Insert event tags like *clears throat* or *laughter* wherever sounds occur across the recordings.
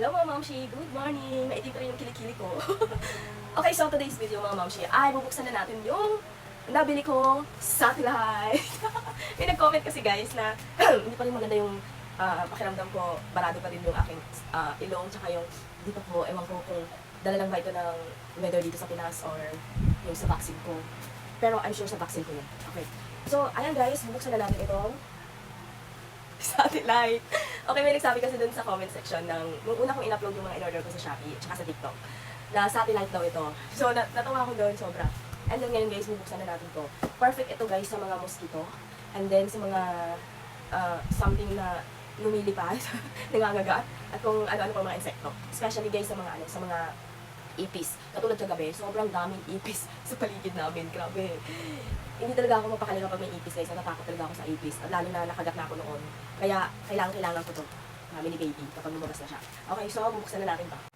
Hello mga mamshi, good morning! Maitim rin yung kilikili ko. *laughs* okay, so today's video mga mamshi ay bubuksan na natin yung nabili kong satellite. *laughs* May nag-comment kasi guys na *clears throat* hindi pa rin maganda yung ah, pakiramdam ko, barado pa rin yung aking ah, ilong, tsaka yung dito po, ewan ko kung dala lang ba ito ng weather dito sa Pinas or yung sa vaccine ko. Pero I'm sure sa vaccine ko yun. Okay. So, ayan guys, bubuksan na natin itong *laughs* satellite. Okay, may nagsabi kasi dun sa comment section ng, nung una kong in-upload yung mga in-order ko sa Shopee, tsaka sa TikTok, na satellite daw ito. So, nat natawa ko doon sobra. And then ngayon guys, bubuksan na natin to. Perfect ito guys sa mga mosquito. And then sa mga uh, something na lumilipad, *laughs* nangangagat, at kung ano-ano pang mga insekto. Especially guys sa mga ano, sa mga ipis. Katulad kagabi, sobrang daming ipis *laughs* sa paligid namin. Grabe. Hindi talaga ako mapakali kapag may ipis guys. Natatakot talaga ako sa ipis. Lalo na nakagat na ako noon. Kaya kailangan kailangan ko to. Kami ni baby kapag lumabas na siya. Okay, so bubuksan na natin to.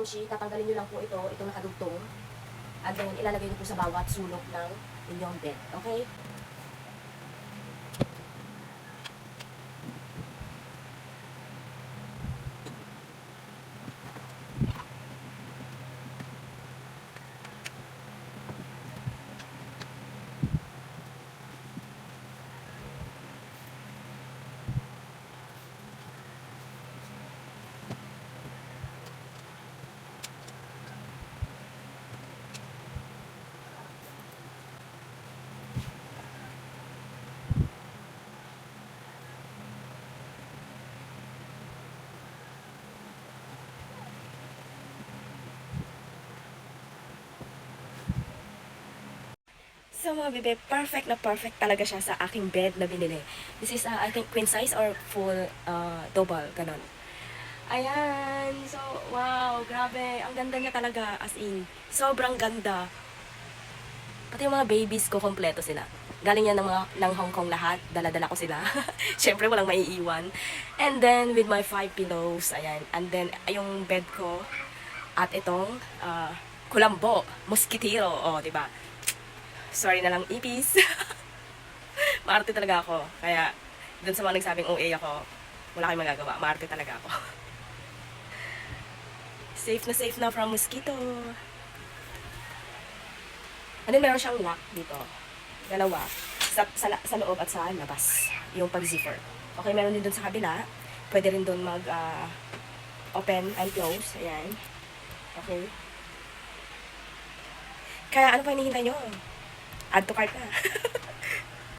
Mamshi, tatanggalin nyo lang po ito, itong nakadugtong. At then, ilalagay nyo po sa bawat sulok ng inyong bed. Okay? So mga bebe, perfect na perfect talaga siya sa aking bed na binili. This is, uh, I think, queen size or full uh, double, ganon. Ayan, so, wow, grabe. Ang ganda niya talaga, as in, sobrang ganda. Pati yung mga babies ko, kompleto sila. Galing yan ng, mga, ng Hong Kong lahat. Dala-dala ko sila. *laughs* Siyempre, walang maiiwan. And then, with my five pillows, ayan. And then, yung bed ko, at itong uh, kulambo, mosquitero, o, oh, di ba? Sorry na lang, ipis. *laughs* Maarte talaga ako. Kaya, dun sa mga nagsabing OA ako, wala kayong magagawa. Maarte talaga ako. *laughs* safe na safe na from mosquito. Then, meron siyang lock dito. Dalawa. Sa, sa, sa loob at sa labas. Yung pag-zipper. Okay, meron din dun sa kabila. Pwede rin dun mag ah, open and close. Ayan. Okay. Kaya ano pa hinihintay nyo? Add to cart na. *laughs*